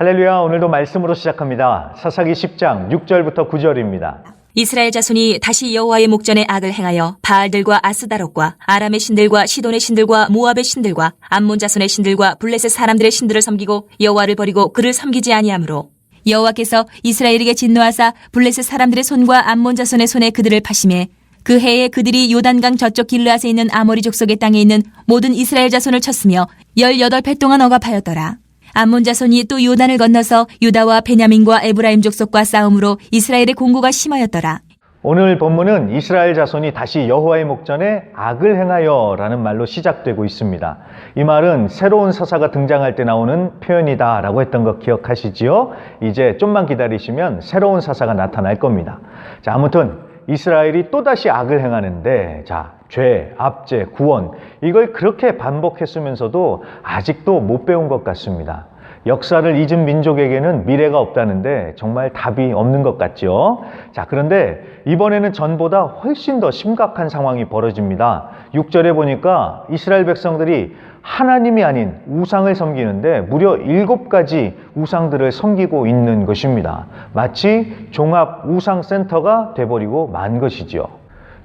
할렐루야 오늘도 말씀으로 시작합니다. 사사기 10장 6절부터 9절입니다. 이스라엘 자손이 다시 여호와의 목전에 악을 행하여 바알들과 아스다롯과 아람의 신들과 시돈의 신들과 모압의 신들과 암몬 자손의 신들과 블레셋 사람들의 신들을 섬기고 여호와를 버리고 그를 섬기지 아니하므로 여호와께서 이스라엘에게 진노하사 블레셋 사람들의 손과 암몬 자손의 손에 그들을 파심해 그 해에 그들이 요단강 저쪽 길르앗에 있는 아모리 족속의 땅에 있는 모든 이스라엘 자손을 쳤으며 열여덟 배 동안 억압하였더라. 암몬 자손이 또 요단을 건너서 유다와 베냐민과 에브라임 족속과 싸움으로 이스라엘의 공고가 심하였더라. 오늘 본문은 이스라엘 자손이 다시 여호와의 목전에 악을 행하여라는 말로 시작되고 있습니다. 이 말은 새로운 서사가 등장할 때 나오는 표현이다라고 했던 거 기억하시지요? 이제 좀만 기다리시면 새로운 서사가 나타날 겁니다. 자, 아무튼 이스라엘이 또다시 악을 행하는데 자, 죄, 압제, 구원 이걸 그렇게 반복했으면서도 아직도 못 배운 것 같습니다. 역사를 잊은 민족에게는 미래가 없다는데 정말 답이 없는 것 같죠. 자, 그런데 이번에는 전보다 훨씬 더 심각한 상황이 벌어집니다. 6절에 보니까 이스라엘 백성들이 하나님이 아닌 우상을 섬기는데 무려 일곱 가지 우상들을 섬기고 있는 것입니다. 마치 종합 우상센터가 돼버리고 만 것이죠.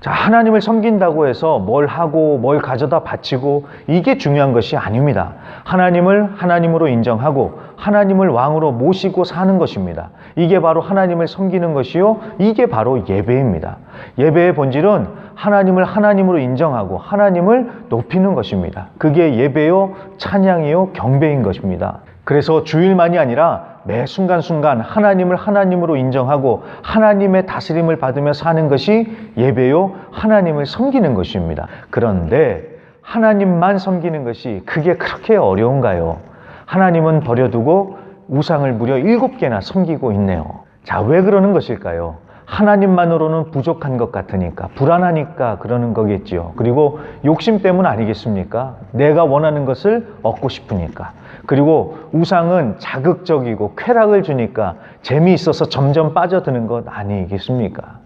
자, 하나님을 섬긴다고 해서 뭘 하고 뭘 가져다 바치고 이게 중요한 것이 아닙니다. 하나님을 하나님으로 인정하고 하나님을 왕으로 모시고 사는 것입니다. 이게 바로 하나님을 섬기는 것이요. 이게 바로 예배입니다. 예배의 본질은 하나님을 하나님으로 인정하고 하나님을 높이는 것입니다. 그게 예배요, 찬양이요, 경배인 것입니다. 그래서 주일만이 아니라 매 순간순간 하나님을 하나님으로 인정하고 하나님의 다스림을 받으며 사는 것이 예배요, 하나님을 섬기는 것입니다. 그런데 하나님만 섬기는 것이 그게 그렇게 어려운가요? 하나님은 버려두고 우상을 무려 일곱 개나 섬기고 있네요. 자, 왜 그러는 것일까요? 하나님만으로는 부족한 것 같으니까, 불안하니까 그러는 거겠지요. 그리고 욕심 때문 아니겠습니까? 내가 원하는 것을 얻고 싶으니까. 그리고 우상은 자극적이고 쾌락을 주니까 재미있어서 점점 빠져드는 것 아니겠습니까?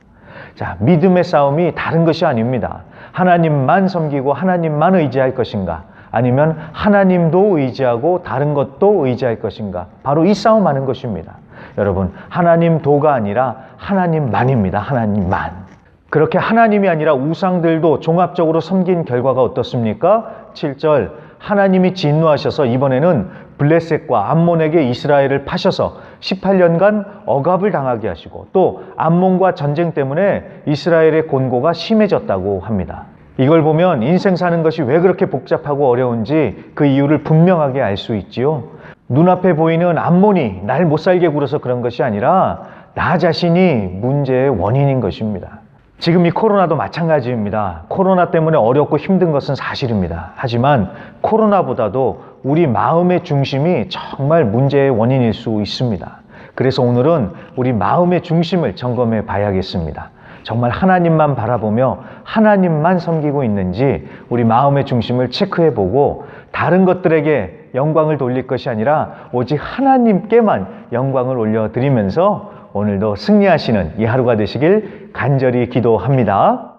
자, 믿음의 싸움이 다른 것이 아닙니다. 하나님만 섬기고 하나님만 의지할 것인가? 아니면 하나님도 의지하고 다른 것도 의지할 것인가? 바로 이 싸움 하는 것입니다. 여러분, 하나님 도가 아니라 하나님만입니다. 하나님만. 그렇게 하나님이 아니라 우상들도 종합적으로 섬긴 결과가 어떻습니까? 7절. 하나님이 진노하셔서 이번에는 블레셋과 암몬에게 이스라엘을 파셔서 18년간 억압을 당하게 하시고 또 암몬과 전쟁 때문에 이스라엘의 곤고가 심해졌다고 합니다. 이걸 보면 인생 사는 것이 왜 그렇게 복잡하고 어려운지 그 이유를 분명하게 알 수 있지요. 눈앞에 보이는 암몬이 날 못 살게 굴어서 그런 것이 아니라 나 자신이 문제의 원인인 것입니다. 지금 이 코로나도 마찬가지입니다. 코로나 때문에 어렵고 힘든 것은 사실입니다. 하지만 코로나보다도 우리 마음의 중심이 정말 문제의 원인일 수 있습니다. 그래서 오늘은 우리 마음의 중심을 점검해 봐야겠습니다. 정말 하나님만 바라보며 하나님만 섬기고 있는지 우리 마음의 중심을 체크해 보고 다른 것들에게 영광을 돌릴 것이 아니라 오직 하나님께만 영광을 올려드리면서 오늘도 승리하시는 이 하루가 되시길 간절히 기도합니다.